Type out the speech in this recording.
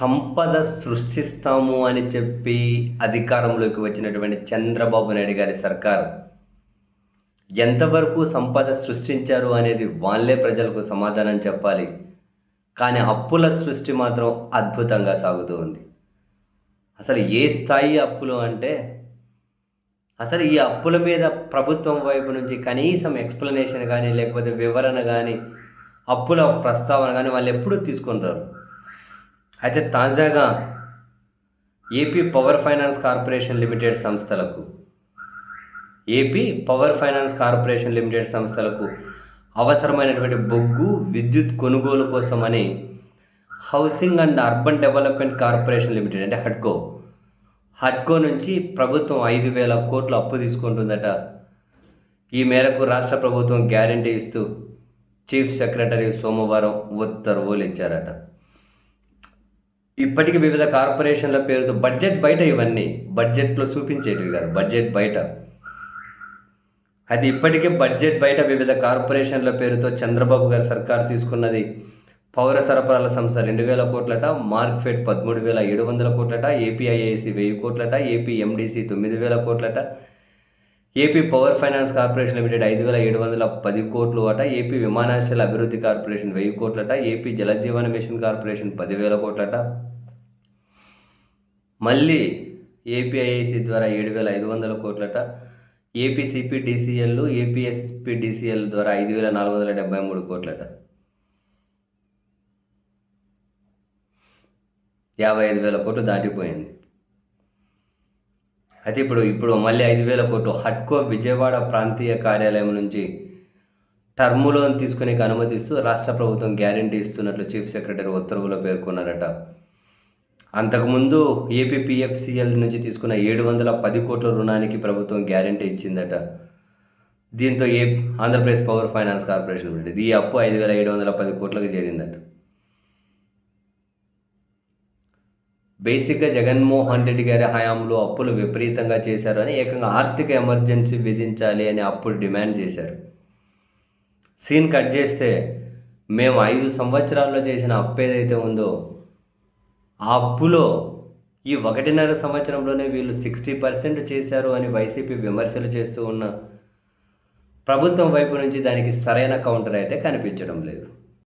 సంపద సృష్టిస్తాము అని చెప్పి అధికారంలోకి వచ్చినటువంటి చంద్రబాబు నాయుడు గారి సర్కారు ఎంతవరకు సంపద సృష్టించారు అనేది వాళ్ళే ప్రజలకు సమాధానం చెప్పాలి. కానీ అప్పుల సృష్టి మాత్రం అద్భుతంగా సాగుతూ ఉంది. అసలు ఏ స్థాయి అప్పులు అంటే అసలు ఈ అప్పుల మీద ప్రభుత్వం వైపు నుంచి కనీసం ఎక్స్ప్లెనేషన్ కానీ లేకపోతే వివరణ కానీ అప్పుల ప్రస్తావన కానీ వాళ్ళు ఎప్పుడూ తీసుకుంటారు. అయితే తాజాగా AP power finance corporation limited సంస్థలకు AP power finance corporation limited సంస్థలకు అవసరమైనటువంటి బొగ్గు విద్యుత్ కొనుగోలు కోసమని housing and urban development corporation limited అంటే హడ్కో హడ్కో నుంచి ప్రభుత్వం ఐదు వేల కోట్లు అప్పు తీసుకుంటుందట. ఈ మేరకు రాష్ట్ర ప్రభుత్వం గ్యారంటీ ఇస్తూ చీఫ్ సెక్రటరీ సోమవారం ఉత్తర్వులు ఇచ్చారట. ఇప్పటికి వివిధ కార్పొరేషన్ల పేరుతో బడ్జెట్ బయట ఇవన్నీ బడ్జెట్లో చూపించేటివి కాదు బడ్జెట్ బయట. అది ఇప్పటికే బడ్జెట్ బయట వివిధ కార్పొరేషన్ల పేరుతో చంద్రబాబు గారి సర్కారు తీసుకున్నది. పౌర సరఫరాల సంస్థ రెండు వేల కోట్లట మార్క్ఫెడ్ పదమూడు వేల ఏడు వందల కోట్లట ఏపీఐఏసి వెయ్యి కోట్లట ఏపీ ఎండిసి తొమ్మిది వేల కోట్లట AP power finance corporation limited ఐదు వేల ఏడు వందల పది కోట్లు అట ఏపీ విమానాశ్రయాల అభివృద్ధి కార్పొరేషన్ వెయ్యి కోట్లట ఏపీ జలజీవన మిషన్ కార్పొరేషన్ పదివేల కోట్లట మళ్ళీ ఏపీఐఏసి ద్వారా ఏడు వేల ఐదు వందల కోట్లట. ఏపీ సిపిడిసిఎల్ ఏపీఎస్పిడిసిఎల్ ద్వారా ఐదు వేల నాలుగు వందల డెబ్బై మూడు కోట్లట. యాభై ఐదు వేల కోట్లు దాటిపోయింది. అయితే ఇప్పుడు ఇప్పుడు మళ్ళీ ఐదు వేల కోట్లు. హట్కో విజయవాడ ప్రాంతీయ కార్యాలయం నుంచి టర్మ్ లోన్ తీసుకునే అనుమతిస్తూ రాష్ట్ర ప్రభుత్వం గ్యారంటీ ఇస్తున్నట్లు చీఫ్ సెక్రటరీ ఉత్తర్వులో పేర్కొన్నారట. అంతకుముందు ఏపీపీఎఫ్సిఎల్ నుంచి తీసుకున్న ఏడు వందల పది కోట్ల రుణానికి ప్రభుత్వం గ్యారంటీ ఇచ్చిందట. దీంతో ఏ ఆంధ్రప్రదేశ్ పవర్ ఫైనాన్స్ కార్పొరేషన్ పెట్టింది ఈ అప్పు ఐదు వేల ఏడు వందల పది కోట్లకు చేరిందట. బేసిక్గా జగన్మోహన్ రెడ్డి గారి హయాంలో అప్పులు విపరీతంగా చేశారు అని ఏకంగా ఆర్థిక ఎమర్జెన్సీ విధించాలి అని అప్పుడు డిమాండ్ చేశారు. సీన్ కట్ చేస్తే మేము ఐదు సంవత్సరాల్లో చేసిన అప్పు ఏదైతే ఉందో ఆ అప్పులో ఈ ఒకటిన్నర సంవత్సరంలోనే వీళ్ళు సిక్స్టీ పర్సెంట్ చేశారు అని వైసీపీ విమర్శలు చేస్తూ ఉన్న ప్రభుత్వం వైపు నుంచి దానికి సరైన కౌంటర్ అయితే కనిపించడం లేదు.